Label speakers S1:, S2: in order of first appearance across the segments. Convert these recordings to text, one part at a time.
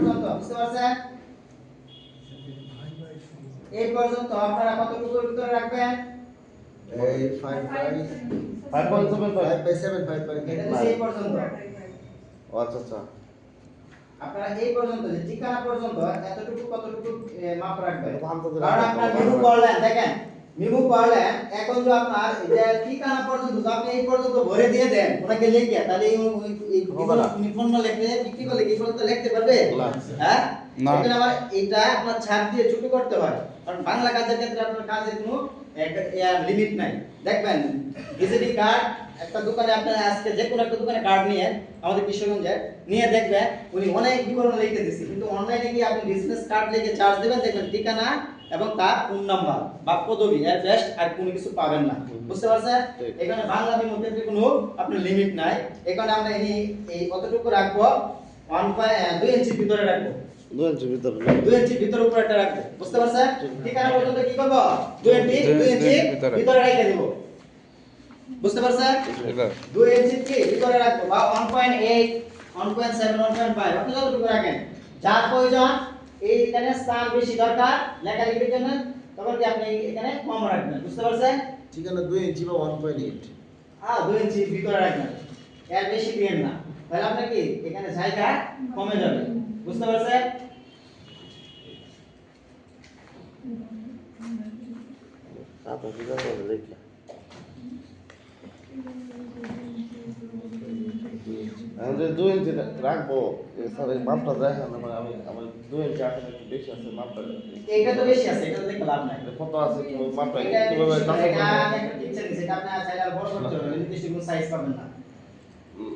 S1: পর্যন্ত বুঝতে পারছেন? এই পর্যন্ত আপনারা কতটুকুর ভিতরে রাখবেন?
S2: এই five by
S3: five point seven
S2: five by seven five by
S1: এটা হচ্ছে এই পর্যন্ত।
S3: আচ্ছা আচ্ছা।
S1: আপনারা এই পর্যন্ত যে ঠিকানা পর্যন্ত এতটুকু কতটুকু মাপ রাখবেন? কারণ আপনার মিমু পড়লেন দেখেন। মিমু পড়লেন এখন যে আপনার যে ঠিকানা পর্যন্ত? যদি আপনি এই পর্যন্ত ভরে দিয়ে দেন ওনাকে লিখে তাহলে এই এই
S3: হবে না।
S1: নিপন্ন লিখতে বিক্রি করলে কি পর্যন্ত লিখতে পারবে? হ্যাঁ?
S4: না।
S1: এখানে আবার এটা আপনার ছাড় দিয়ে ছোট করতে হয়। কারণ বাংলা কাজের ক্ষেত্রে আপনার কাজের কোনো লিমিট নাই। দেখবেন ভিজিটি কার্ড একটা দোকানে আপনার আজকে যে কোনো একটা দোকানে কার্ড নিয়ে আমাদের কিশোরগঞ্জে নিয়ে দেখবেন উনি অনেক বিবরণ লিখে দিচ্ছে কিন্তু অনলাইনে গিয়ে আপনি বিজনেস কার্ড লিখে চার্জ দেবেন? দেখবেন ঠিকানা এবং তার ফোন নাম্বার বা পদবি এর বেস্ট আর কোনো কিছু পাবেন না। বুঝতে পারছেন। এখানে বাংলা বিমুখের কোনো আপনার লিমিট নাই। এখানে আমরা এই এই কতটুকু রাখব? ওয়ান পয়েন্ট দুই ইঞ্চির ভিতরে রাখব।
S3: দু ইঞ্চি ভিতরে
S1: দুই ইঞ্চি ভিতর উপরে একটা রাখব। বুঝতে পারছেন? ঠিকানা পর্যন্ত কি করব? দুই ইঞ্চি
S4: দুই-
S1: দুই ইঞ্চি
S4: দুই ইঞ্চি ভিতরে।
S1: ভিতরে রেখে দেবো। বুঝতে পারছেন? দুই ইঞ্চি কি ভিতরে রাখব বা one point eight one point seven one point five আপনি যতটুকু রাখেন। যার প্রয়োজন এইখানে স্থান বেশি দরকার লেখালেখির জন্য তখন কি আপনি এখানে কম রাখবেন বুঝতে পারছেন?
S2: ঠিকানা দুই ইঞ্চি বা ওয়ান পয়েন্ট এইট
S1: হ্যাঁ দুই ইঞ্চি ভিতরে রাখবেন। এর বেশি দিয়েন না। তাহলে আপনার কি এখানে জায়গা কমে যাবে বুঝতে পারছেন?
S3: আচ্ছা ঠিক আছে দেখি আমি যে দু ইঞ্চি রাখব এ স্যার এই মাপটা দেখেন আমার আমি আমার দু ইঞ্চি আসলে একটু বেশি আছে মাপটা
S1: এইটা তো বেশি আছে এটা তো দেখে লাভ নাই
S3: এটা কত আছে কি মাপটা
S1: এটা
S3: কীভাবে
S1: নির্দিষ্ট-
S3: যাচাই
S1: এটা
S3: করব?
S1: আমি একটা picture দিছি, এটা আপনার চাইলে আরও বড় করতে হবে, নির্দিষ্ট কোনো size পাবেন না।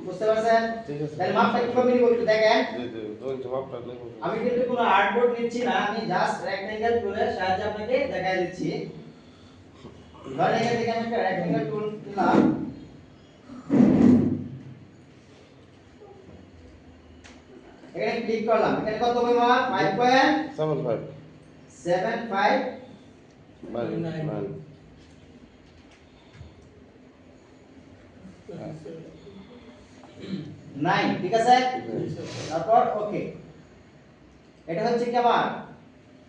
S1: বুঝতে পারছেন?
S3: ঠিক আছে
S1: তাহলে মাপটা কীভাবে নিব একটু দেখেন।
S3: জি জি দু ইঞ্চি মাপটা লিখুন
S1: আমি কিন্তু কোনো আর্টবোর্ড নিচ্ছি না, আমি জাস্ট rectangle টুলের সাহায্যে আপনাকে দেখাই দিচ্ছি। ধরেন এখান থেকে আমি একটা rectangle টুল নিলাম। এখানে ক্লিক করলাম। এখানে কত পরিমাণ 5.75
S3: সেভেন ফাইভ নাইন
S1: ঠিক আছে? তারপর ওকে এটা হচ্ছে কি আমার?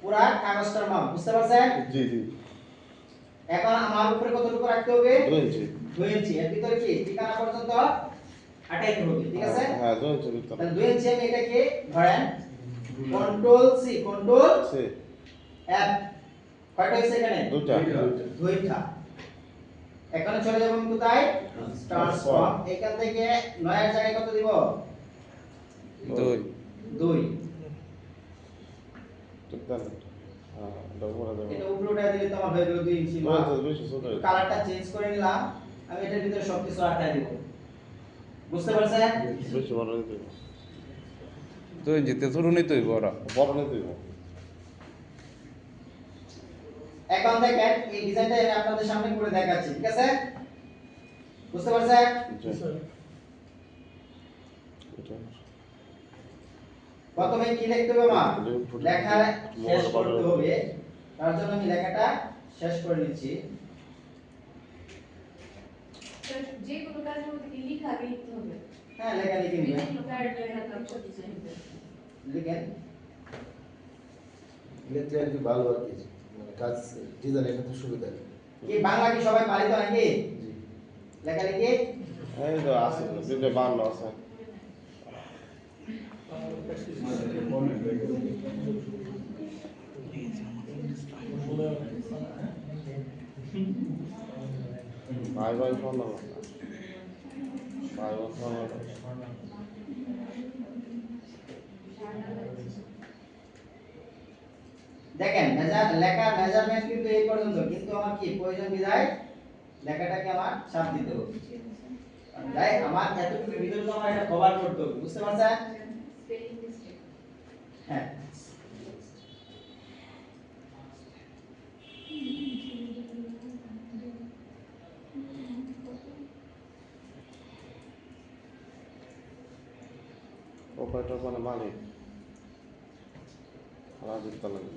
S1: পুরা কাগজটার মাপ বুঝতে পারছেন?
S3: জি জি।
S1: এখন আমার উপরে কতটুকু রাখতে হবে?
S3: দু ইঞ্চি।
S1: দুই ইঞ্চি। এর ভিতরে কি? ঠিকানা পর্যন্ত? হবে ঠিক আছে?
S3: হ্যাঁ দু ইঞ্চি ভিতরে
S1: তাহলে দুই ইঞ্চি আমি এটাকে ধরেন কন্ট্রোল সি কন্ট্রোল
S3: সে
S1: এফ কয়টা হয়েছে এখানে?
S3: দুটা
S1: দুইটা। এখানে চলে যাব আমি কোথায় ট্রান্সফর্ম এখান থেকে নয়ের জায়গায় কত দিব?
S3: হ্যাঁ এটা উপরে
S1: উঠে দিলে তোমার হয়ে গেল ইঞ্চি। কালারটা চেঞ্জ করে নিলাম। আমি এটার ভিতরে সবকিছু আটকাই দিব। বুঝতে পারছেন?
S3: নিতে হইব।
S4: দুই ইঞ্চিতে বড়
S3: বড় হইব।
S1: এখন দেখেন এই ডিজাইনটা আমি আপনাদের সামনে করে দেখাচ্ছি ঠিক আছে? বুঝতে পারছেন? প্রথমে কি লিখতে হবে মা? লেখা শেষ করতে হবে। তার জন্য আমি লেখাটা শেষ করে নিচ্ছি।
S5: যে কোনো কাজের মধ্যে কি লিখা আগে লিখতে হবে?
S1: হ্যাঁ লেখা লিখে
S5: ডিজাইন
S1: লিখেন
S2: লিখলে আর কি ভালো আর কি মানে কাজ ডিজাইনের ক্ষেত্রে সুবিধা
S1: কি। বাংলা কি সবাই পারি তো নাকি লেখা লিখে?
S3: এই তো আছে দুটো বান্ন আছে। ভাই ভাই নাম্বার ভাই ভাই ফোন
S1: দেখেন মেজার লেখা মেজারমেন্ট কিন্তু এই পর্যন্ত কিন্তু আমার কি প্রয়োজন বিধায় লেখাটাকে আমার ছাপ দিতে হবে। তাই আমার এতটুকু ভিতরে তো আমার এটা কভার করতে হবে বুঝতে পারছেন?
S5: স্পেলিং
S1: হ্যাঁ
S3: অপারেটর মানে মালিক রাজীব তালাবি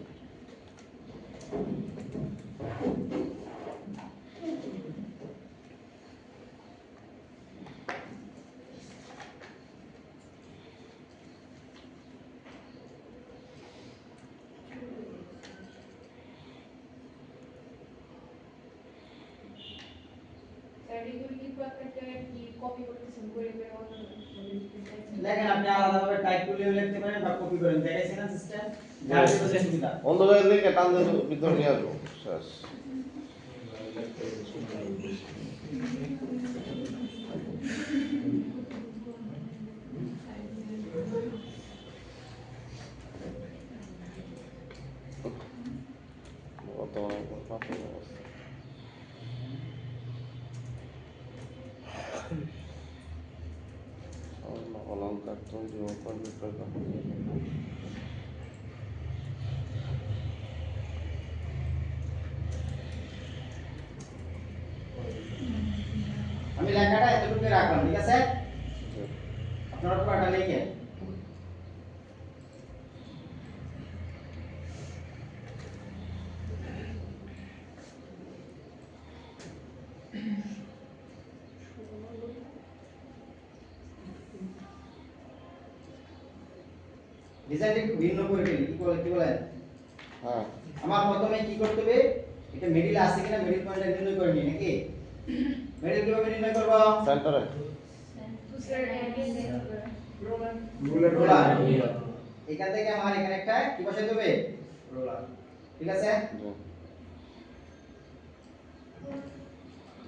S5: আপনাকে কি কপি করতেছেন করে করে অন্য মানে লিখতে চাইছেন?
S1: দেখেন আপনি আলাদাভাবে টাইপ করলেও লিখতে পারেন বা কপি করেন দেখাইছি না সিস্টেম যার যেটা সুবিধা
S3: অন্য জায়গায় লিখে টান দিয়ে ভিতরে নিয়ে আসব শেষ বর্তমানে প্রাথমিক অবস্থা স্বর্ণ অলঙ্কার তৈরি ও বিক্রয় করা
S1: আমি লেখাটা রাখলাম ঠিক আছে? আপনারা পুরোটা লিখে। ডিজাইনটা একটু ভিন্ন করে ফেলি কি বলে কি বলেন?
S3: হ্যাঁ।
S1: আমার প্রথমে কি করতে হবে? এটা মিডিল আছে কিনা মিডিল পয়েন্টটা নির্ণয় করে নিই নাকি? মিডিল কীভাবে নির্ণয় করব?
S3: সেন্টারে
S5: স্যার এখানে রোমান
S1: রোলার এখান থেকে আমার এখানে একটা কি রোলার ঠিক আছে?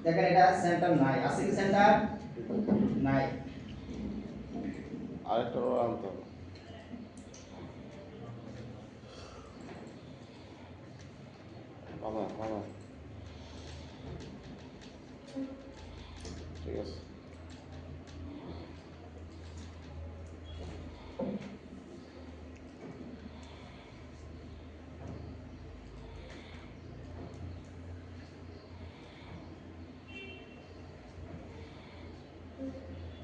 S1: দেখেন এটা সেন্টার নাই। আছে কি সেন্টার নাই।
S3: আরেকটা রোল আনতে হবে। বাবা বাবা। ঠিক আছে
S5: স্যার কি করছেন?
S1: কোনটা কি করলাম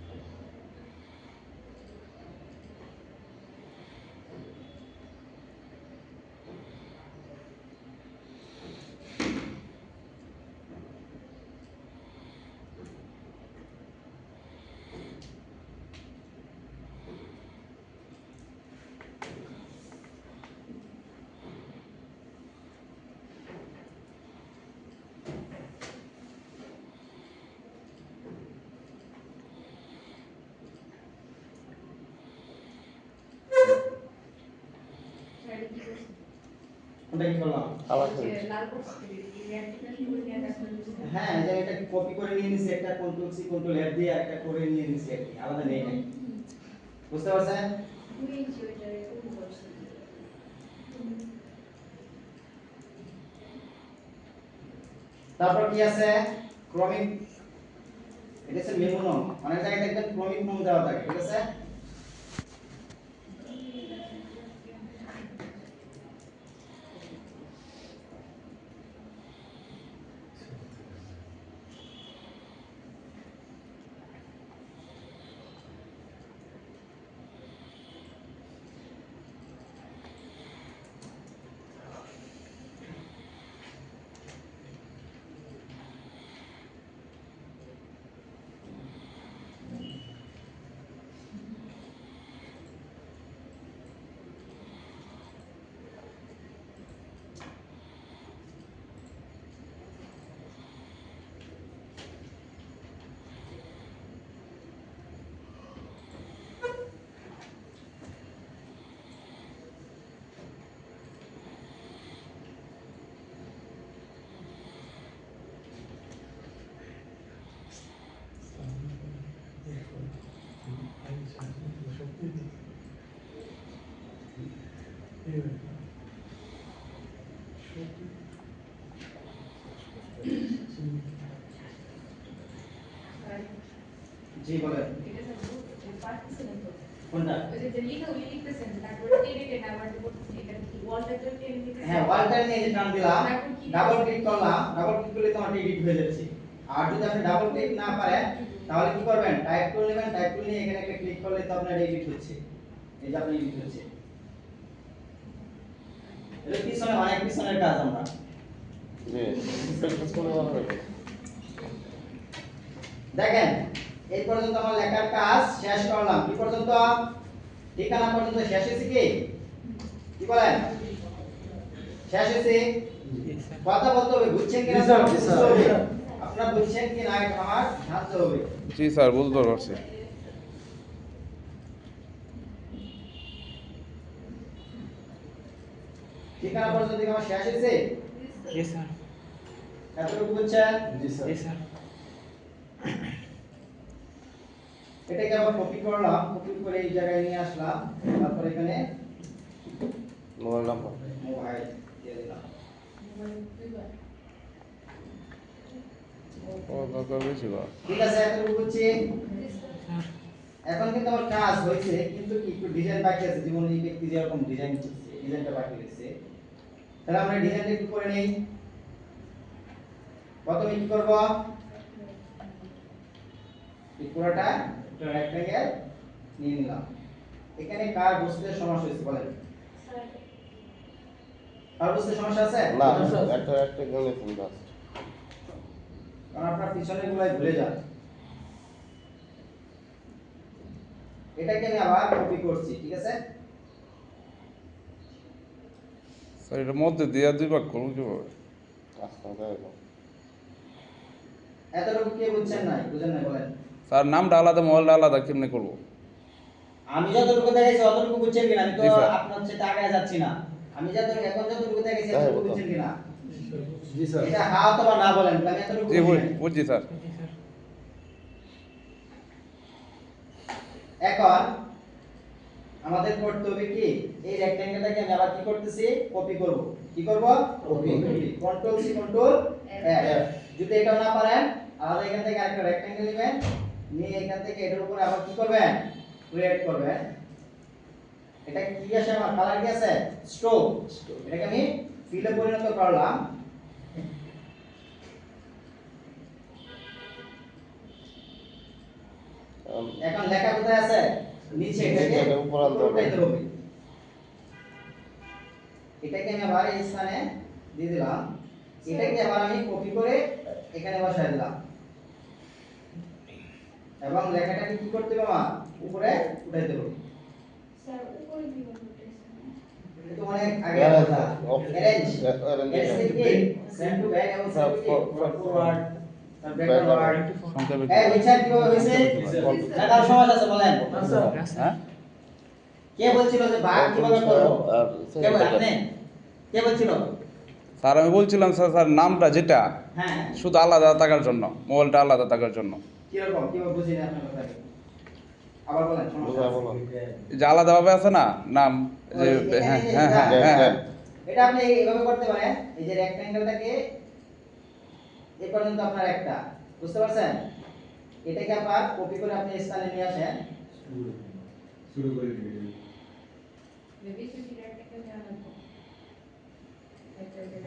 S3: আবার
S5: যে লাল বক্স থেকে রিঅ্যাক্টিভেশন করে নিয়ে আসলে
S1: হ্যাঁ এটা কপি করে নিয়ে নিছি? একটা কন্ট্রোল সি কন্ট্রোল এফ দিয়ে একটা করে নিয়ে নিছি আর কি। আলাদা নেই নাই বুঝতে পারছেন?
S5: দুই ইঞ্চি ওইটা এরকম করছেন
S1: তারপর কি আছে? ক্রমিক এটা হচ্ছে মেমোনম অনেক জায়গায় দেখবেন ক্রমিক নম দেওয়া থাকে ঠিক আছে? জি, বলেন। কোনটা?
S5: ওই যে লিখে উনি লিখতেছেন
S1: হ্যাঁ ওয়ালটা নিয়ে ডাবল ক্লিক করলাম ডাবল ক্লিক করলে তোমার এডিট হয়ে যাচ্ছে। আর যদি আপনি ডাবল ক্লিক না পারেন, তাহলে কি করবেন? টাইপ করে নেবেন টাইপ করে নিয়ে এখানে একটা ক্লিক করলে তো আপনার এডিট হচ্ছে। এই যে আপনার এডিট হচ্ছে এটা পিছনে অনেক পিছনের কাজ আমরা। দেখেন এই পর্যন্ত আমার লেখার কাজ শেষ করলাম। কি পর্যন্ত? ঠিকানা পর্যন্ত শেষ হয়েছে কি? কি বলেন? শেষ হয়েছে? কথা বলতে হবে বুঝছেন কিনা? আপনারা বলছেন কি না এটা আমার জানতে হবে।
S4: জি স্যার বুঝতে পারছি।
S1: ঠিকানা পর্যন্ত কি আমার শেষ হয়েছে?
S6: জি স্যার।
S1: এতটুকু বুঝছেন
S2: জি স্যার।
S6: জি স্যার।
S1: এটাকে আবার কপি করলাম কপি করে এই জায়গায় নিয়ে আসলাম তারপর এখানে
S3: মোবাইল নাম্বার
S1: মোবাইল দিয়ে দিলাম। ঠিক আছে এতটুকু বুঝছি এখন কিন্তু আমার কাজ হয়েছে কিন্তু কি একটু ডিজাইন বাকি আছে যেমন এই ব্যক্তি যেরকম ডিজাইন ডিজাইনটা বাকি রয়েছে। তাহলে আমরা ডিজাইনটা একটু করে নেই। প্রথমে কি করব? এই পুরোটা একটা রেক্টেঙ্গেল নিয়ে নিলাম। এখানে কার বুঝতে সমস্যা হয়েছে বলেন? কার বুঝতে সমস্যা আছে?
S3: না একটা
S1: কারণ আপনার পিছনের গুলাই ভুলে যান। এটাকে আমি আবার কপি করছি ঠিক আছে?
S4: স্যার এটার মধ্যে দিয়ে দুই ভাগ করব কীভাবে? স্যার নামটা আলাদা মোবাইলটা আলাদা কেমনে করব?
S1: আমি যতটুকু দেখাইছি অতটুকু বুঝছেন কিনা? আমি তো আপনার সাথে আগে যাচ্ছি না। আমি যতটুকু এখন যতটুকু দেখাইছি
S3: বুঝলাম।
S1: বুঝছেন কিনা?
S2: জি স্যার।
S1: এটা হা অথবা না বলেন আমি এতটুকু
S4: জি
S1: বুঝি
S4: বুঝছি স্যার
S6: জি স্যার।
S1: এখন আমাদের করতে হবে কি? এই রেক্টেঙ্গেলটাকে আমি আবার কি করতেছি? কপি করব। কি করব?
S2: Copy.
S1: Control C control F যদি এটাও না পারেন আলাদা এখান থেকে আরেকটা রেক্টেঙ্গেল নেবেন। নিয়ে এখান থেকে এটার উপরে আবার কি করবেন? ক্রিয়েট করবেন। এটা কি আছে আমার কালার কি আছে? স্ট্রোক এটাকে আমি ফিলে পরিণত করলাম। এখন লেখা কোথায় আছে? নিচে এটাকে
S3: এটা আনতে হবে।
S1: এটাকে আমি আবার এই স্থানে দিয়ে দিলাম। এটাকে আবার আমি কপি করে এখানে বসাই দিলাম। এবং লেখাটাকে কি করতে হবে আমার? উপরে উঠাইতে হবে এটা তো অনেক আগে. Arrange arrange send to back এবং ফরওয়ার্ড কে বলছিল যে ভাগ কীভাবে করব কে আপনি কে বলছিল
S4: স্যার আমি বলছিলাম স্যার স্যার নামটা যেটা
S1: হ্যাঁ।
S4: শুধু আলাদা থাকার জন্য মোবাইলটা আলাদা থাকার জন্য? যে আলাদাভাবে আছে না? নাম যে হ্যাঁ হ্যাঁ হ্যাঁ হ্যাঁ। হ্যাঁ
S1: এটা আপনি এইভাবে করতে পারেন এই যে রেক্ট্যাঙ্গেলটাকে এই পর্যন্ত আপনার একটা। বুঝতে পারছেন? এটাকে আবার কপি করে আপনি স্থানে নিয়ে আসেন।
S2: শুরু করে দিবি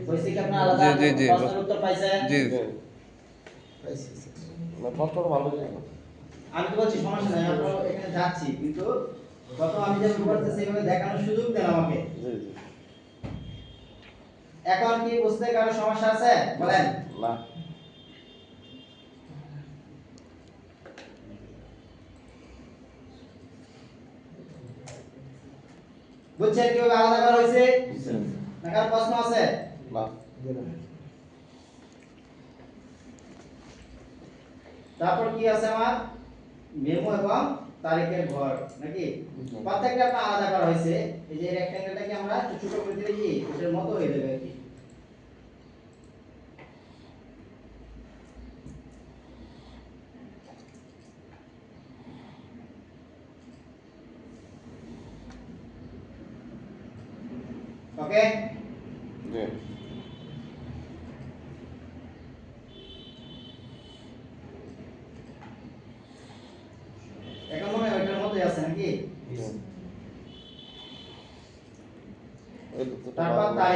S1: হয়েছে কি আপনার আলাদা
S4: জি, জি, জি।
S1: প্রশ্নের উত্তর পাইছেন?
S4: জি
S2: পাইছি স্যার
S3: না কষ্টটা ভালো ছিল
S1: আমি তো বলছি সমস্যা নাই আমরা এখানে যাচ্ছি কিন্তু কত আমি দেখানোর সুযোগ দেন আমাকে।
S3: জি জি।
S1: এখন কি বুঝতে কারও সমস্যা আছে? বলেন।
S3: না।
S1: বুঝছেন কীভাবে আলাদা করা হয়েছে? না। কার প্রশ্ন আছে? তারপর কি আছে আমার? মেমো এবং তারিখের ঘর নাকি? প্রত্যেকটা আলাদা করা হয়েছে। এই যে রেক্ট্যাঙ্গেলটাকে আমরা ছোট করে দিলে কি? ওটার মতো হয়ে যাবে।
S3: ไป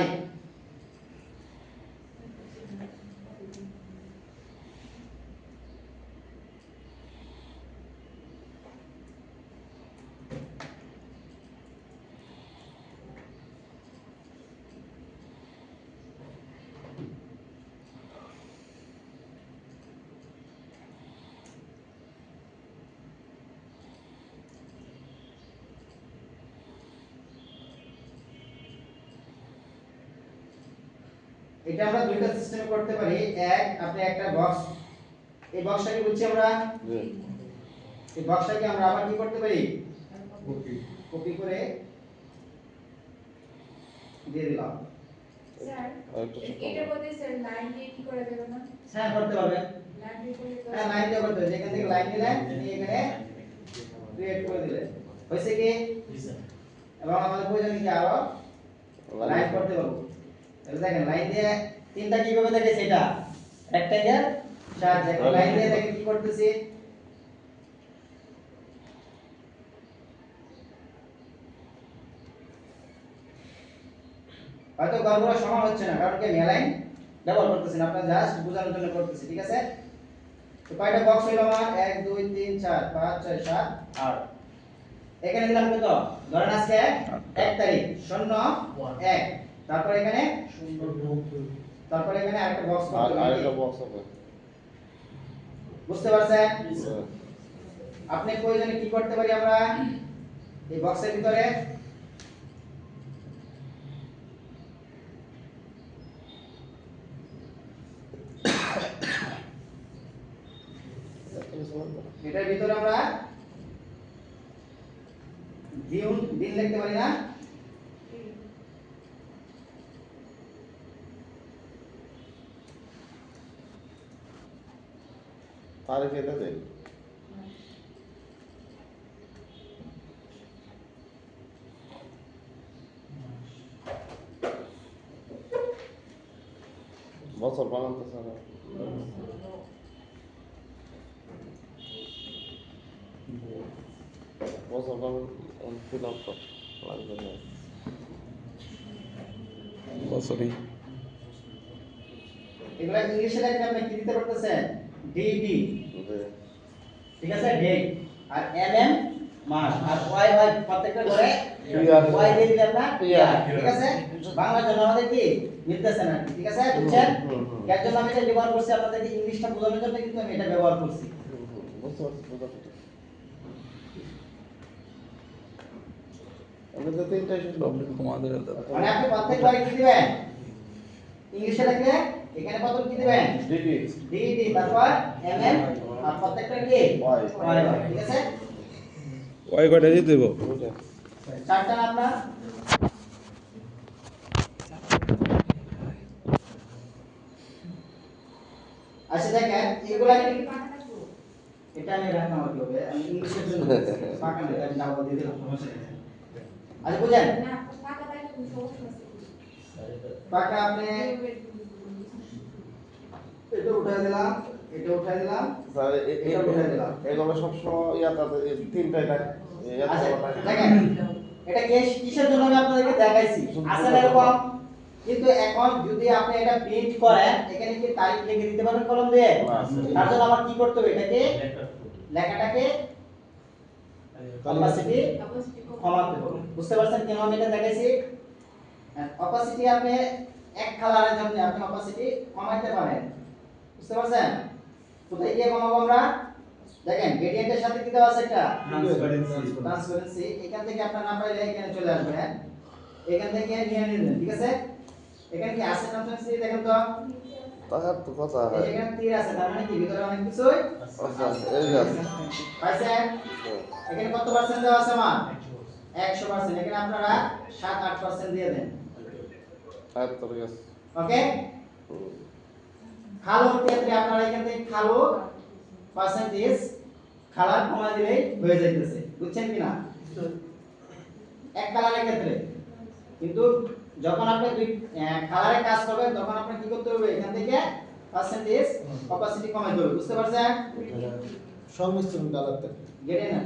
S1: এটা আমরা দুইটা সিস্টেমে করতে পারি। এক আপনি একটা বক্স এই বক্সটাকে বুঝছি আমরা?
S3: জি।
S1: এই বক্সটাকে আমরা আবার কি করতে পারি? কপি করে দিয়ে দিলাম।
S5: স্যার
S3: আরেকটা
S5: এটার মধ্যে স্যার লাইন দিয়ে কি করা যাবে না
S1: হ্যাঁ করতে পারবেন
S5: লাইন দিয়ে করলে তো
S1: হ্যাঁ লাইন দিয়ে করতে হবে। যেখান থেকে লাইন দিলেন তিনি এখানে ক্রিয়েট করে দিলেন। হয়েছে কি? এবং আমাদের প্রয়োজন কি আরও? লাইন করতে পারব। তাহলে দেখেন লাইন দিয়ে তিনটা কীভাবে দেখে সেটা? রেক্ট্যাঙ্গেল সাহায্যে এখন লাইন দিয়ে দেখেন। কি করতেছি? হয়তো গড়গুলো সমান হচ্ছে না কারণ কি আমি লাইন ব্যবহার করতেছি না আপনার জাস্ট বোঝানোর জন্য করতেছি ঠিক আছে? তো কয়টা বক্স হইল আমার? এক দুই তিন চার পাঁচ ছয় সাত আট। এখানে দিলাম কত? ধরেন আজকে এক তারিখ শূন্য এক। তারপর এখানে তারপর এখানে আরেকটা বক্স
S3: আর আরেকটা বক্স হবে।
S1: বুঝতে পারছেন। আপনি প্রয়োজনে কি করতে পারি আমরা? এই বক্সের ভিতরে এটার ভিতরে আমরা দিন দিন লিখতে পারি না?
S3: তারিখ এটা দেন বছর বানাতে স্যার বছর বানান ফিল আপ লাগবে না।
S4: বছরই।
S1: এগুলা ইংলিশে লিখলে আপনি কি দিতে পারতেছেন?
S3: যে
S1: ঠিক আছে ডেট আর এমএম মাস। আর ওয়াই ওয়াই প্রত্যেকটা করে ওয়াই দিয়ে দিলে আপনার
S3: Year.
S1: year, ঠিক আছে? বাংলার জন্য আমাদের কি? মিলতেছে না ঠিক আছে? বুঝছেন। এর জন্য আমি এটা ব্যবহার করছি আপনাদেরকে ইংলিশটা বোঝানোর জন্য কিন্তু আমি এটা ব্যবহার করছি।
S3: বুঝতে পারছি বুঝতে পারছি আমি তো তিনটাই শুনলাম
S4: সব
S1: মানে আপনি প্রত্যেকবারে কি দিবেন? ইংলিশে লিখলে এখানে প্রথম কি দিবেন?
S3: ডিডি
S1: ডিডি তারপর এমএম আর প্রত্যেকটা কি?
S3: ওয়াই
S1: ওয়াই ওয়াই, ঠিক আছে?
S4: ওই কয়টা দিয়ে দেবো?
S3: ওইটা
S1: চারটা না? আপনার আচ্ছা দেখেন এগুলা কি?
S5: পাকা থাকব
S1: এটা আমি রাখলাম আর কি হবে। আমি ইংলিশের জন্য পাকা না এটা আমি ডাবল দিয়ে দিলাম আচ্ছা বুঝেন
S5: না পাকা থাকলে কোনো সমস্যা আছে।
S1: পাকা আপনি এটা উঠাই দিলাম এটা উঠাই দিলাম
S3: স্যার এ- এ-
S1: এটা উঠাই দিলাম।
S3: এগুলো সবসময় ইয়াতে ইয়াতে থাকে।
S1: দেখেন এটা কিস- কিসের জন্য আমি আপনাদেরকে দেখাইছি? আসলে এরকম কিন্তু এখন যদি আপনি এটা প্রিন্ট করেন এখানে কি তারিখ লিখে দিতে পারবেন কলম দিয়ে? তার জন্য আমার কি করতে হবে? এটাকে লেখাটাকে অপাসিটি কমাতে হবে। বুঝতে পারছেন কেন আমি এটা দেখাইছি? অপাসিটি আপনি এক কালারের জন্য আপনি অপাসিটি কমাইতে পারেন। বুঝতে পারছেন? কোথায় গিয়ে কমাবো আমরা। দেখেন গ্রেডিয়েন্টের সাথে কি দেওয়া আছে একটা? ট্রান্সপারেন্সি এখান থেকে আপনার না পাইলে এখানে চলে আসবেন এখান থেকে নিয়ে নিলেন ঠিক আছে? এখানে কি আছে ট্রান্সপারেন্সি দেখেন তো।
S3: তাহার তো কথা হয়।
S1: এখানে তীর আছে তার মানে কি? ভিতরে অনেক কিছুই
S3: আচ্ছা এই যে আছে।
S1: পাইছেন? এখানে কত পার্সেন্ট দেওয়া আছে একশো পার্সেন্ট এখানে আপনারা সাত আট পার্সেন্ট দিয়ে দেন। ওকে খালোর ক্ষেত্রে আপনারা এখান থেকে খালো পার্সেন্টেজ খালার কমা দিলেই হয়ে যাইতেছে। বুঝছেন কি না এক কালারের ক্ষেত্রে। কিন্তু যখন আপনি দুই কালারে কাজ করবেন তখন আপনি কি করতে হবে? এখান থেকে পার্সেন্টেজ অপাসিটি কমাইতে হবে। বুঝতে পারছেন?
S2: সংমিশ্রণ কালার থাকে
S1: গেটে না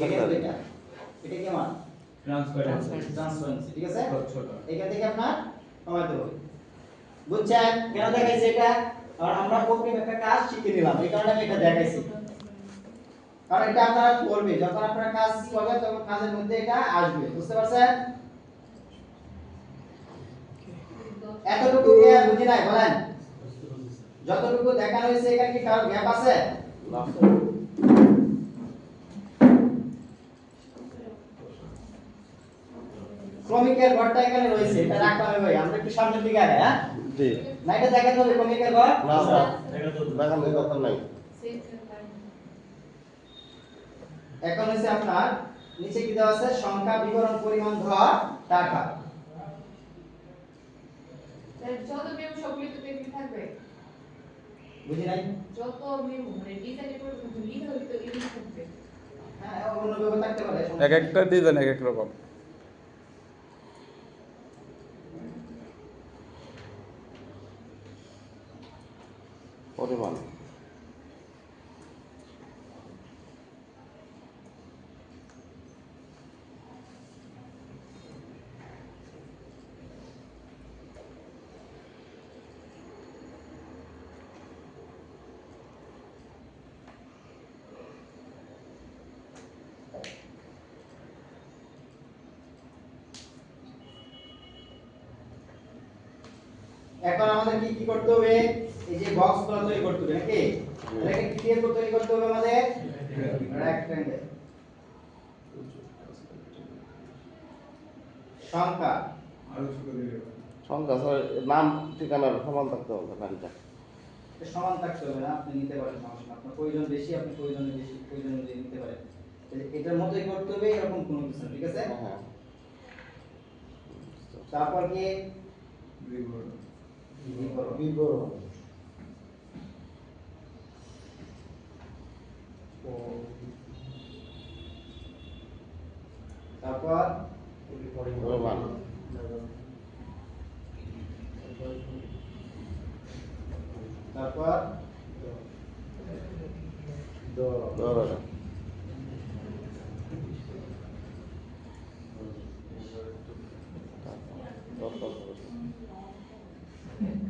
S3: দরকার
S1: এটা। এটা কি আমার? ট্রান্সপারেন্সি ঠিক আছে? এখান থেকে আপনার কমাইতে হবে। বুঝছেন? কেন দেখাইছি এটা? কারণ আমরা প্রথমে একটা কাজ শিখে নিলাম। এই কারণে আমি এটা দেখাইছি। কারণ এটা আপনারা করবে যখন আপনারা কাজ করবেন, তখন কাজের মধ্যে এটা আসবে। বুঝতে পারছেন? এতটুকু আর বুঝি নাই, বলেন। যতটুকু দেখানো হয়েছে, এখানে কি কারও গ্যাপ আছে? শ্রমিকের ঘরটা এখানে রয়েছে। এটা রাখতে হবে ভাই। আমরা একটু সামনের দিকে আগে হ্যাঁ?
S3: জি।
S1: না এটা দেখাতে হবে শ্রমিকের ঘর
S3: না স্যার দেখানোর দরকার নাই।
S1: এখন হচ্ছে আপনার নিচে কি দেওয়া আছে? সংখ্যা বিবরণ পরিমাণ ঘর টাকা।
S5: যত মেমো সবগুলো তো টেবিল থাকবে।
S1: বুঝি নাই?
S5: যত মেমো মানে করে লিখে থাকবে।
S1: হ্যাঁ অন্য ভাবে থাকতে পারে
S4: এক। একটা ডিজাইন এক এক রকম।
S3: পরিমাণ
S1: এখন আমাদের কি কি করতে হবে? যে বক্সগুলো তৈরি করতে হবে নাকি? এটাকে কি দিয়ে তৈরি করতে হবে আমাদের? রেক্ট্যাঙ্গেল সংখ্যা।
S3: সংখ্যা স্যার নাম ঠিকানার সমান থাকতে হবে
S1: এটা সমান থাকতে হবে না আপনি নিতে পারেন সমস্যা না। আপনার প্রয়োজন বেশি আপনি প্রয়োজনে বেশি প্রয়োজন অনুযায়ী নিতে পারেন। এটার মতোই করতে হবে এরকম কোনো কিছু ঠিক আছে?
S3: হ্যাঁ।
S1: তারপর কি? বিবরণ।
S2: বিবরণ।
S1: তারপর? তারপর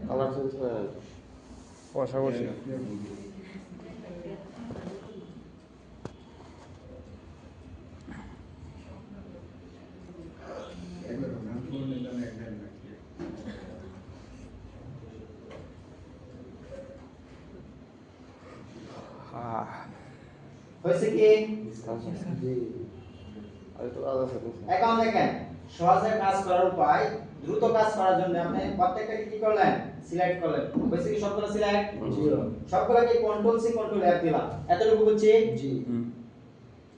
S3: কালার চেঞ্জ করে নেন।
S4: পাশাপাশি আহ
S1: হয়েছে কি
S2: জি
S3: আর একটু কাজ আছে নিচে।
S1: এখন দেখেন সহজে কাজ করার উপায় দ্রুত কাজ করার জন্য আপনি প্রত্যেকটাকে কি করলেন? সিলেক্ট করলেন। হয়েছে কি সবগুলো সিলেক্ট সবগুলোকে কন্ট্রোল সি কন্ট্রোল এফ দিলাম? এতটুকু বুঝছি?
S2: জি।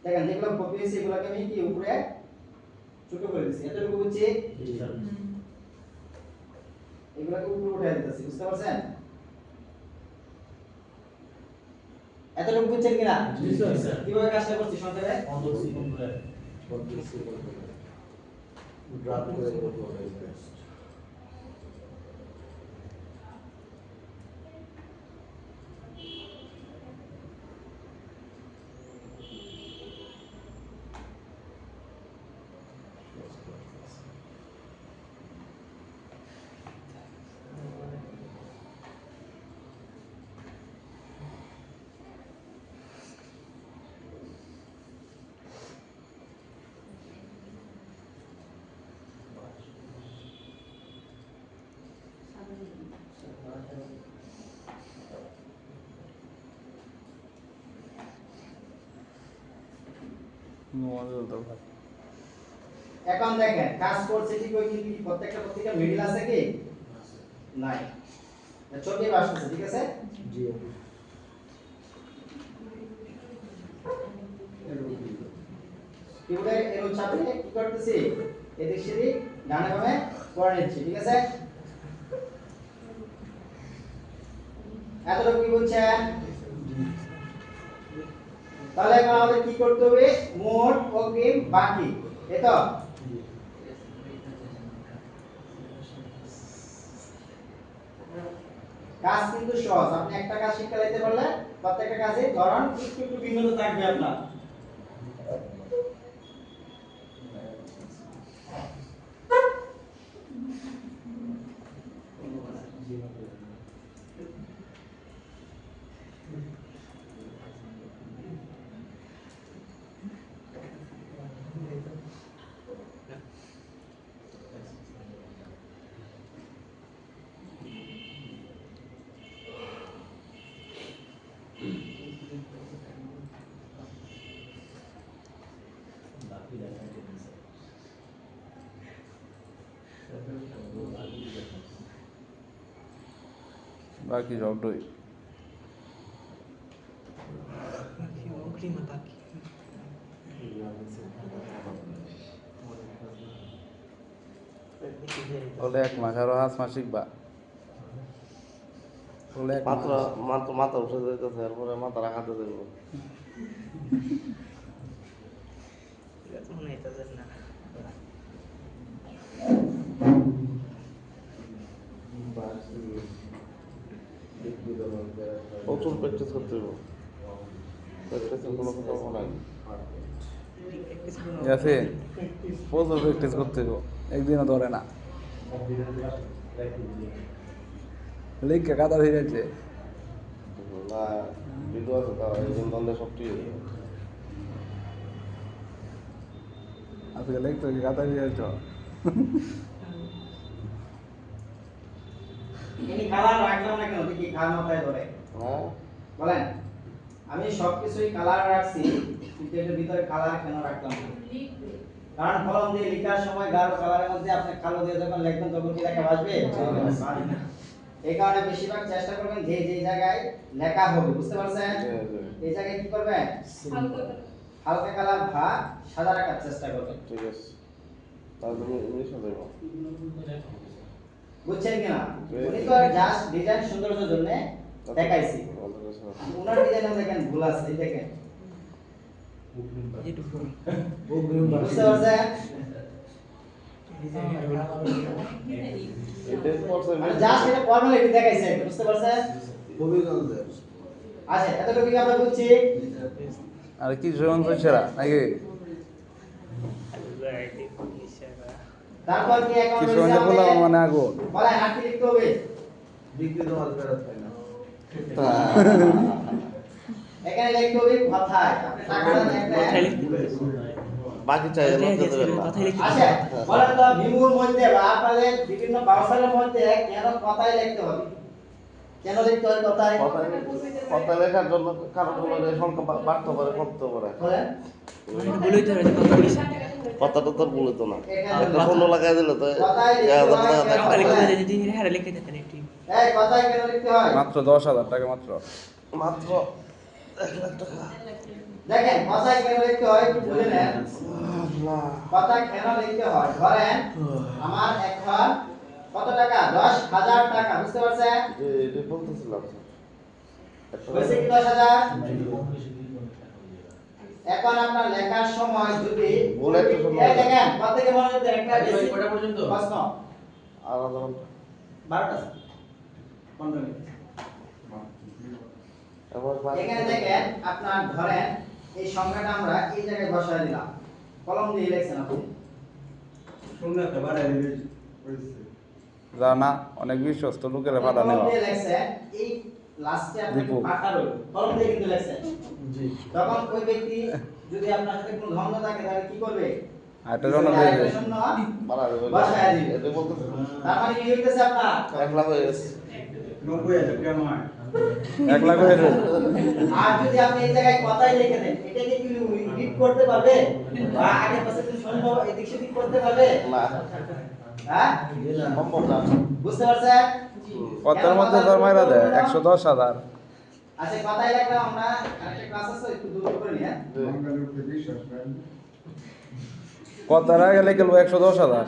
S1: দেখেন যেগুলো কপি হয়েছে এগুলোকে আমি কি উপরে ছোট করে দিচ্ছি এতটুকু বুঝছি? এগুলোকে উপরে উঠে দিতেছি বুঝতে পারছেন? এতটুকু বুঝছেন কিনা। কীভাবে কাজটা করছি সংক্ষেপে
S2: ড্রাফট করে করতে হবে
S1: এখন দেখেন কাজ করছে ঠিক ওই কিন্তু কি প্রত্যেকটা প্রত্যেকটা মিডিল আছে কি? নাই। চোখে আসতেছে ঠিক আছে?
S2: জি
S1: কিবোর্ডে এরো চাপে কি করতেছি? এদিক সেদিক ডানে বামে করে নিচ্ছি ঠিক আছে? এতটুকু কি বলছেন? তাহলে এখন আমাদের কি করতে হবে? মোট অগ্রিম বাকি। এতো কাজ কিন্তু সহজ। আপনি একটা কাজ শিক্ষা নিতে পারলে প্রত্যেকটা কাজে ধরন একটু একটু ভিন্নতা থাকবে আপনার।
S4: বাকি সব ডই এক এক
S3: মাত্র মাত্র মাথা উঠে যাইতেছে রাখাতে দেব প্রচুর প্র্যাকটিস করতে হবে প্র্যাকটিসের কোনো কথা নাই
S4: আছে। প্রচুর প্র্যাকটিস করতে হবে একদিনও ধরে না। লিখকে কাদা হয়ে যাচ্ছে
S3: না ভিডিও আছে তাও একজন দলে সব ঠিক আছে
S4: আজকে লিখতে কাদা হয়ে
S1: কালার রাখলাম না কেন? দেখি খাল মাথায় ধরে।
S3: হ্যাঁ?
S1: বলেন আমি সবকিছুই কালার রাখছি কিন্তু এটার ভিতরে কালার কেন রাখলাম? কারণ কলম দিয়ে লেখার সময় গাঢ় কালারের মধ্যে আপনি কালো দিয়ে যখন লিখবেন তখন কি লেখা আসবে এই কারণে বেশিরভাগ চেষ্টা করবেন যে যে জায়গায় লেখা হবে বুঝতে পারছেন। এই জায়গায় কি করবেন?
S5: হালকা
S1: কালার ভাগ সাদা রাখার চেষ্টা করবেন।
S3: ঠিক আছে। তাহলে ইংলিশে দেবো
S1: বুঝছেন কিনা? উনি তো জাস্ট ডিজাইন সৌন্দর্যের জন্য দেখাইছি। ওনার ডিজাইনে দেখেন ভুল আছে এই দেখেন। বুঝতে পারছেন?
S3: এটা করছে
S1: মানে জাস্ট এটা ফর্মালিটি দেখাইছে বুঝতে পারছেন?
S2: হবিগঞ্জের
S1: আচ্ছা এতটুকু কি আমরা বুঝছি?
S4: আর কি জোন সেরা নাকি?
S1: তারপর কি এখন
S4: মানে আগুন?
S1: বলেন আর কি লিখতে হবে?
S2: বিক্রিত মাল ফেরত পাই
S1: এখানে লিখতে হবে কথায়। আপনি টাকাটা দেখবেন।
S3: বাকি চাই লজ্জা দেবেন না
S1: বলেন তো ভিমুর মধ্যে বা আপনাদের বিভিন্ন ব্রাউজারের মধ্যে কেন কথায় লিখতে হবে? কেন লিখতে হবে কথায়?
S3: কথা কথা লেখার জন্য কারণ হলো যে সংখ্যা বাড়তে পারে কমতে পারে। কথাটা তো বলে তো না। একটা শূন্য লাগাই দিলে তো
S1: কথায় হয় কথায় হয়?
S4: মাত্র দশ হাজার টাকা মাত্র।
S3: মাত্র এক লাখ টাকা।
S1: দেখেন কথায় কেন লিখতে হয় একটু বুঝে নেন।
S3: আল্লাহ।
S1: কথা কেন লিখতে হয়? ধরেন আমার এখন কত টাকা? দশ হাজার টাকা বুঝতে পারছেন?
S3: বলতেছিলাম।
S1: হয়েছে কি দশ হাজার? এখন আপনার লেখার সময় যদি
S3: বলে
S1: দেখেন কত থেকে মনে হচ্ছে একটা বেশি প্রশ্ন।
S3: আর
S1: বারোটা। এখানে দেখেন আপনার ধরেন এই সংখ্যাটা আমরা এই জায়গায় বসায় দিলাম। কলম দিয়ে লিখছেন আপনি।
S4: জানা অনেক বিশ্বস্ত লোকের ভাড়া নেওয়া
S1: এই লাস্টে আপনি। পাতা রইল। কলম দিয়ে কিন্তু লিখছেন।
S2: জি।
S1: তখন ওই ব্যক্তি যদি আপনার সাথে কোনো ধর্ম থাকে তাহলে কি করবে। বসায় দিবে।
S3: এটা বলতেছিলাম
S1: তার মানে কি হইতেছে আপনার?
S3: এক লাখ হয়ে গেছে।
S4: এক লাখ হয়ে যাবে।
S1: আর যদি আপনি এই জায়গায় কথাই লিখে দেন এটাকে কি রিড করতে পারবে? বা আগে পাশে তুমি সম্ভব এদিক সেদিক করতে পারবে?
S3: না।
S1: হ্যাঁ?
S3: সম্ভব না।
S1: বুঝতে পারছেন?
S4: কতের মধ্যে তোর মাইরা দেয় একশো দশ হাজার।
S1: আচ্ছা কথাই লিখলাম আমরা। একটা ক্লাস আছে একটু দূর করে নিয়ে
S4: কত আগে লিখে একশো দশ হাজার।